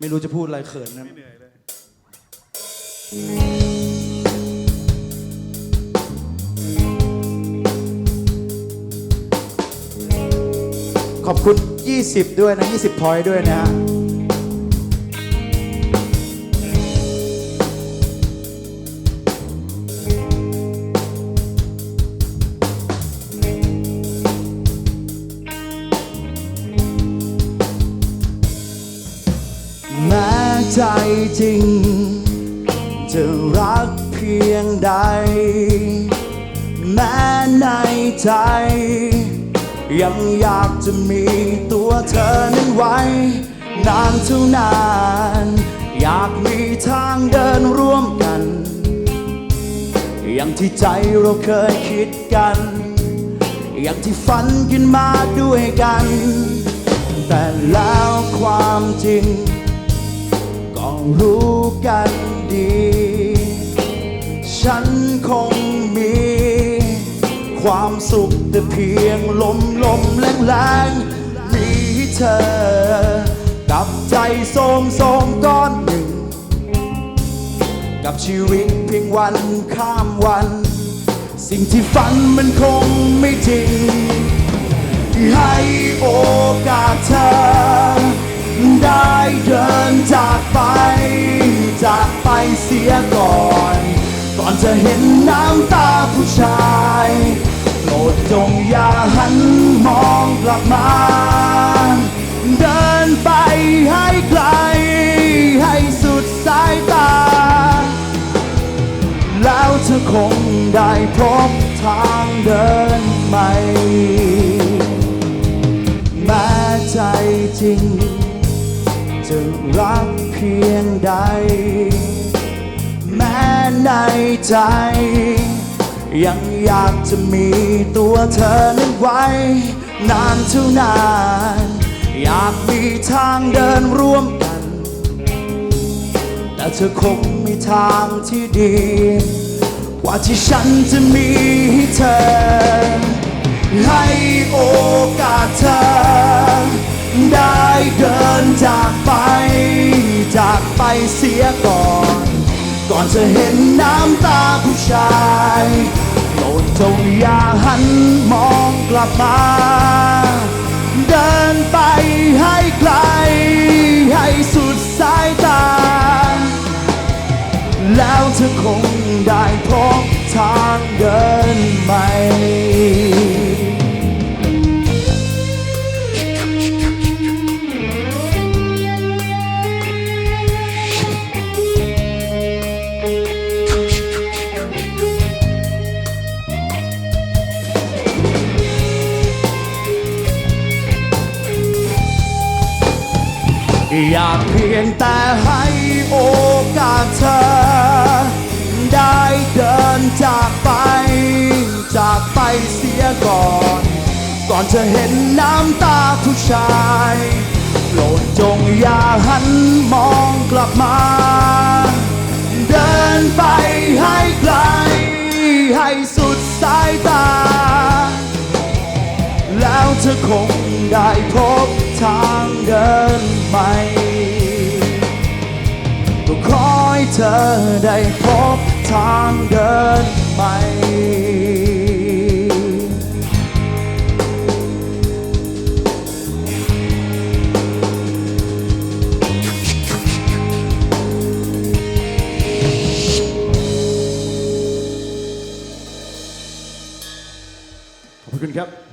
ไม่รู้จะพูดอะไรเขินนะไม่เหนื่อยเลย ขอบคุณ 20 ด้วยนะ 20 พอยต์ด้วยนะฮะ จริง จะรักเพียงใด แม้ในใจ ยังอยากจะมีตัวเธอนั้นไว้ นานเท่านาน อยากมีทางเดินร่วมกัน อย่างที่ใจเราเคยคิดกัน อย่างที่ฝันขึ้นมาด้วยกัน แต่แล้วความจริง รู้กันดี ฉันคงมี ความสุขแต่เพียงลมลมแรงแรงมีเธอ กับใจโสมโสมก้อนหนึ่ง กับชีวิตเพียงวันข้ามวัน สิ่งที่ฝันมันคงไม่จริง ให้โอกาสเธอได้ จะเห็นน้ำตาผู้ชายโปรดจงอย่าหันมองกลับมา เดินไปให้ไกล ให้สุดสายตา แล้วเธอคงได้พบทางเดินใหม่แม้ใจจริง จะรักเพียงใด ในใจ ยังอยากจะมีตัวเธอนั้นไว้ นานเท่านาน อยากมีทางเดินร่วมกันแต่เธอคงมีทางที่ดี กว่าที่ฉันจะมีให้เธอ ให้โอกาสเธอ ก่อนจะเห็นน้ำตาผู้ชายโปรดจงอย่าหันมองกลับมา อยากเพียงแต่ให้โอกาสเธอ ได้เดินจากไป จากไปเสียก่อน ก่อนจะเห็นน้ำตาผู้ชาย โปรดจงอย่าหันมองกลับมา ธอคงได้พบทางเดินใหม่ก็ขอให้เธอได้พบทางเดินใหม่ขอบคุณครับ